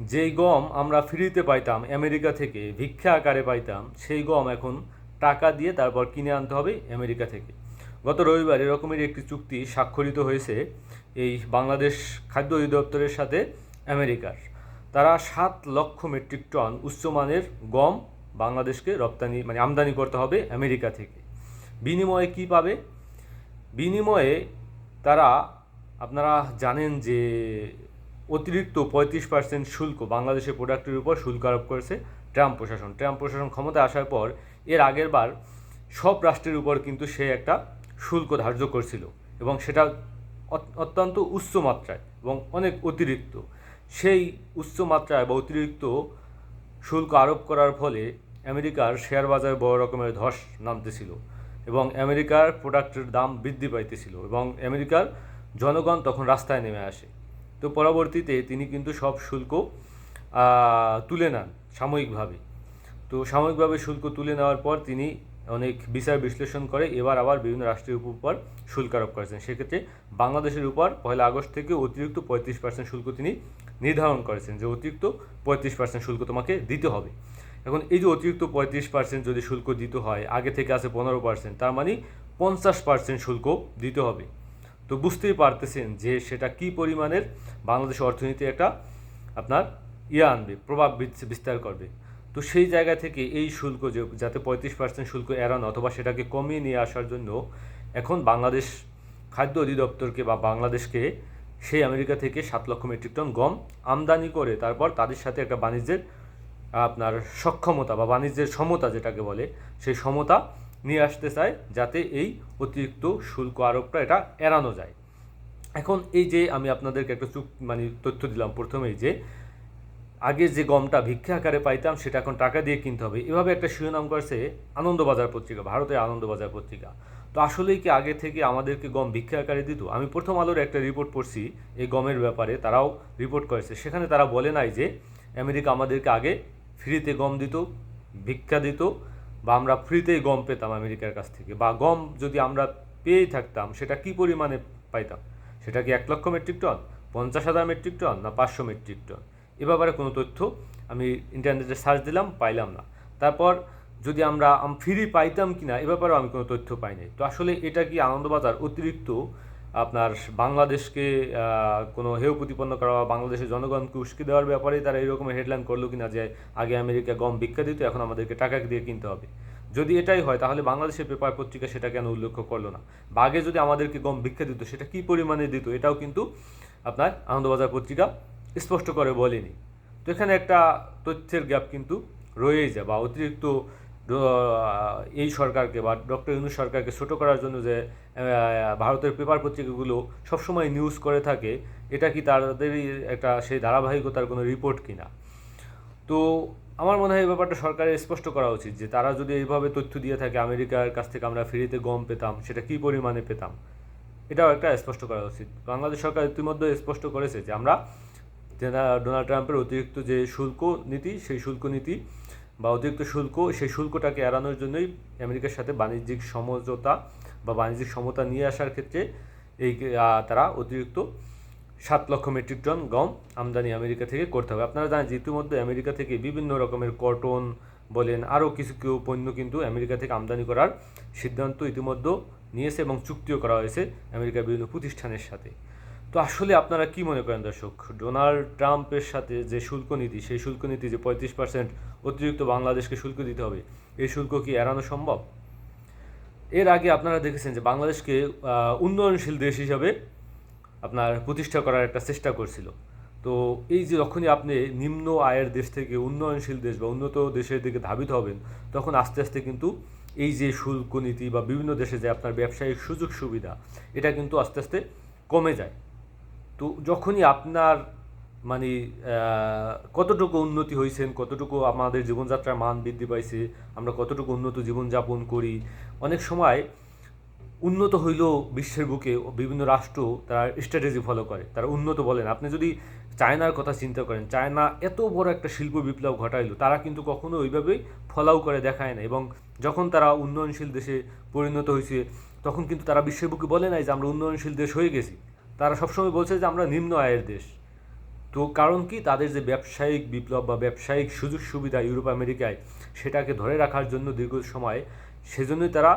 যেই গম আমরা ফ্রিতে পাইতাম, আমেরিকা থেকে, ভিক্ষা আকারে পাইতাম, সেই গম এখন টাকা দিয়ে তারপর কিনে আনতে হবে আমেরিকা থেকে। গত রবিবার এরকমের একটি চুক্তি স্বাক্ষরিত হয়েছে এই বাংলাদেশ খাদ্য অধিদপ্তরের সাথে আমেরিকার। তারা সাত লক্ষ মেট্রিক টন উচ্চমানের গম বাংলাদেশকে রপ্তানি মানে আমদানি করতে হবে আমেরিকা থেকে। বিনিময়ে কি পাবে? বিনিময়ে তারা, আপনারা জানেন যে অতিরিক্ত পঁয়ত্রিশ পার্সেন্ট শুল্ক বাংলাদেশের প্রোডাক্টের উপর শুল্ক আরোপ করেছে ট্রাম্প প্রশাসন। ট্রাম্প প্রশাসন ক্ষমতায় আসার পর এর আগের বার সব রাষ্ট্রের উপর কিন্তু সে একটা শুল্ক ধার্য করছিল এবং সেটা অত্যন্ত উচ্চ মাত্রায় এবং অনেক অতিরিক্ত। সেই উচ্চ মাত্রায় বা অতিরিক্ত শুল্ক আরোপ করার ফলে আমেরিকার শেয়ার বাজারে বড় রকমের ধস নামতেছিল এবং আমেরিকার প্রোডাক্টের দাম বৃদ্ধি পাইতেছিল এবং আমেরিকার জনগণ তখন রাস্তায় নেমে আসে। তো পরবর্তীতে তিনি কিন্তু সব শুল্ক তুলে নেন সাময়িকভাবে। তো সাময়িকভাবে শুল্ক তুলে নেওয়ার পর তিনি অনেক বিচার বিশ্লেষণ করে এবার আবার বিভিন্ন রাষ্ট্রের উপর শুল্ক আরোপ করেছেন। সেক্ষেত্রে বাংলাদেশের উপর পয়লা আগস্ট থেকে অতিরিক্ত পঁয়ত্রিশ পার্সেন্ট শুল্ক তিনি নির্ধারণ করেছেন যে অতিরিক্ত পঁয়ত্রিশ পার্সেন্ট শুল্ক তোমাকে দিতে হবে। এখন এই যে অতিরিক্ত পঁয়ত্রিশ পার্সেন্ট যদি শুল্ক দিতে হয়, আগে থেকে আছে পনেরো পার্সেন্ট তার মানে পঞ্চাশ পার্সেন্ট শুল্ক দিতে হবে। তো বুঝতেই পারতেছেন যে সেটা কি পরিমাণের? বাংলাদেশ অর্থনীতি একটা আপনার ইয়ে আনবে, প্রভাব বিস- বিস্তার করবে। তো সেই জায়গা থেকে এই শুল্ক যে, যাতে পঁয়ত্রিশ পার্সেন্ট শুল্ক এড়ানো অথবা সেটাকে কমিয়ে নিয়ে আসার জন্য এখন বাংলাদেশ খাদ্য অধিদপ্তরকে বা বাংলাদেশকে সেই আমেরিকা থেকে সাত লক্ষ মেট্রিক টন গম আমদানি করে তারপর তাদের সাথে একটা বাণিজ্যের আপনার সক্ষমতা বা বাণিজ্যের সমতা যেটাকে বলে, সেই সমতা নিয়ে আসতে চায় যাতে এই অতিরিক্ত শুল্ক আরোপটা এটা এড়ানো যায়। এখন এই যে আমি আপনাদেরকে একটা চুক মানে তথ্য দিলাম প্রথমেই যে, আগে যে গমটা ভিক্ষা আকারে পাইতাম সেটা এখন টাকা দিয়ে কিনতে হবে। এভাবে একটা শিরোনাম করেছে আনন্দবাজার পত্রিকা, ভারতের আনন্দবাজার পত্রিকা। তো আসলেই কি আগে থেকে আমাদেরকে গম ভিক্ষা আকারে দিত? আমি প্রথম আলোর একটা রিপোর্ট পড়ছি এই গমের ব্যাপারে, তারাও রিপোর্ট করেছে। সেখানে তারা বলে নাই যে, আমেরিকা আমাদেরকে আগে ফ্রিতে গম দিত, ভিক্ষা দিত বা আমরা ফ্রিতেই গম পেতাম আমেরিকার কাছ থেকে, বা গম যদি আমরা পেয়েই থাকতাম, সেটা কি পরিমাণে পাইতাম? সেটা কি এক লক্ষ মেট্রিক টন পঞ্চাশ হাজার মেট্রিক টন না পাঁচশো মেট্রিক টন এ ব্যাপারে কোনো তথ্য আমি ইন্টারনেটে সার্চ দিলাম, পাইলাম না। তারপর যদি আমরা ফ্রি পাইতাম কি না এ ব্যাপারেও আমি কোনো তথ্য পাইনি। তো আসলে এটা কি আনন্দবাজার অতিরিক্ত আপনার বাংলাদেশকে কোনো হেয় প্রতিপন্ন করা বা বাংলাদেশের জনগণকে উস্কে দেওয়ার ব্যাপারে তারা এরকমের হেডলাইন করল কিনা যে আগে আমেরিকা গম ভিক্ষা দিত, এখন আমাদেরকে টাকা দিয়ে কিনতে হবে। যদি এটাই হয়, তাহলে বাংলাদেশের পেপার পত্রিকা সেটা কেন উল্লেখ করল না? বা আগে যদি আমাদেরকে গম ভিক্ষা দিত, সেটা কী পরিমাণে দিত? এটাও কিন্তু আপনার আনন্দবাজার পত্রিকা স্পষ্ট করে বলেনি। তো এখানে একটা তথ্যের গ্যাপ কিন্তু রয়েই যায় বা অতিরিক্ত এই সরকারকে বা ডক্টর ইউনুস সরকারকে ছোট করার জন্য যে ভারতের পেপার পত্রিকাগুলো সবসময় নিউজ করে থাকে, এটা কি তাদেরই একটা সেই ধারাবাহিকতার কোনো রিপোর্ট কিনা? তো আমার মনে হয় এই ব্যাপারটা সরকারের স্পষ্ট করা উচিত যে, তারা যদি এইভাবে তথ্য দিয়ে থাকে, আমেরিকার কাছ থেকে আমরা ফ্রিতে গম পেতাম, সেটা কী পরিমাণে পেতাম? এটাও একটা স্পষ্ট করা উচিত। বাংলাদেশ সরকার ইতিমধ্যে স্পষ্ট করেছে যে, আমরা ডোনাল্ড ট্রাম্পের অতিরিক্ত যে শুল্ক নীতি, সেই শুল্ক নীতি বা অতিরিক্ত শুল্ক, সেই শুল্কটাকে এড়ানোর জন্যই আমেরিকার সাথে বাণিজ্যিক সমঝোতা বা বাণিজ্যিক সমতা নিয়ে আসার ক্ষেত্রে এই তারা অতিরিক্ত সাত লক্ষ মেট্রিক টন গম আমদানি আমেরিকা থেকে করতে হবে। আপনারা জানেন যে ইতিমধ্যে আমেরিকা থেকে বিভিন্ন রকমের কটন বলেন, আরও কিছু কেউ পণ্য কিন্তু আমেরিকা থেকে আমদানি করার সিদ্ধান্ত ইতিমধ্যে নিয়েছে এবং চুক্তিও করা হয়েছে আমেরিকার বিভিন্ন প্রতিষ্ঠানের সাথে। তো আসলে আপনারা কি মনে করেন দর্শক? ডোনাল্ড ট্রাম্পের সাথে যে শুল্ক নীতি, সেই শুল্ক নীতি যে পঁয়ত্রিশ পার্সেন্ট অতিরিক্ত বাংলাদেশকে শুল্ক দিতে হবে, এই শুল্ক কি এড়ানো সম্ভব? এর আগে আপনারা দেখেছেন যে বাংলাদেশকে উন্নয়নশীল দেশ হিসাবে আপনার প্রতিষ্ঠা করার একটা চেষ্টা করছিল। তো এই যে যখনই আপনি নিম্ন আয়ের দেশ থেকে উন্নয়নশীল দেশ বা উন্নত দেশের দিকে ধাবিত হবেন, তখন আস্তে আস্তে কিন্তু এই যে শুল্ক নীতি বা বিভিন্ন দেশে যে আপনার ব্যবসায়িক সুযোগ সুবিধা, এটা কিন্তু আস্তে আস্তে কমে যায়। তো যখনই আপনার মানে কতটুকু উন্নতি হয়েছেন, কতটুকু আমাদের জীবনযাত্রার মান বৃদ্ধি পাইছে, আমরা কতটুকু উন্নত জীবনযাপন করি, অনেক সময় উন্নত হইলেও বিশ্বের বুকে বিভিন্ন রাষ্ট্র তারা স্ট্র্যাটেজি ফলো করে। তারা উন্নত বলেন। আপনি যদি চায়নার কথা চিন্তা করেন, চায়না এত বড় একটা শিল্প বিপ্লব ঘটাইলো, তারা কিন্তু কখনো ওইভাবেই ফলাও করে দেখায় না এবং যখন তারা উন্নয়নশীল দেশে পরিণত হয়েছে তখন কিন্তু তারা বিশ্বের বুকে বলে নাই যে আমরা উন্নয়নশীল দেশ হয়ে গেছি। তারা সবসময় বলছে যে আমরা নিম্ন আয়ের দেশ। তো কারণ কি? তাদের যে ব্যবসায়িক বিপ্লব বা ব্যবসায়িক সুযোগ সুবিধা ইউরোপ, আমেরিকায় সেটাকে ধরে রাখার জন্য দীর্ঘ সময় সেজন্যই তারা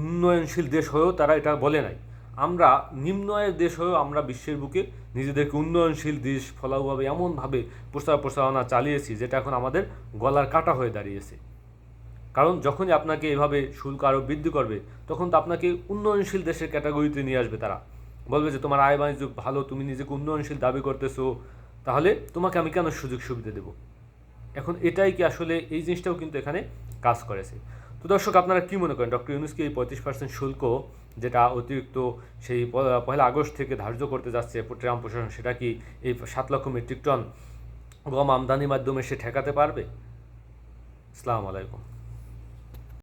উন্নয়নশীল দেশ হয়েও তারা এটা বলে নাই। আমরা নিম্ন আয়ের দেশ হয়েও আমরা বিশ্বের বুকে নিজেদেরকে উন্নয়নশীল দেশ ফলাউভাবে এমনভাবে প্রচার প্রচারণা চালিয়েছি যেটা এখন আমাদের গলার কাটা হয়ে দাঁড়িয়েছে। কারণ যখনই আপনাকে এভাবে শুল্ক আরও বৃদ্ধি করবে, তখন তো আপনাকে উন্নয়নশীল দেশের ক্যাটাগরিতে নিয়ে আসবে তারা। বলবে যে তোমার আয় বাণিজ্য ভালো, তুমি নিজেকে উন্নয়নশীল দাবি করতেছো, তাহলে তোমাকে আমি কেন সুযোগ সুবিধা দেবো? এখন এটাই কি আসলে এই জিনিসটাও কিন্তু এখানে কাজ করেছে। তো দর্শক, আপনারা কী মনে করেন? ডক্টর ইউনুসকে এই পঁয়ত্রিশ পার্সেন্ট শুল্ক যেটা অতিরিক্ত সেই প- পয়লা আগস্ট থেকে ধার্য করতে যাচ্ছে ট্রাম্প প্রশাসন, সেটা কি এই সাত লক্ষ মেট্রিক টন গম আমদানির মাধ্যমে সে ঠেকাতে পারবে? আসসালামু আলাইকুম।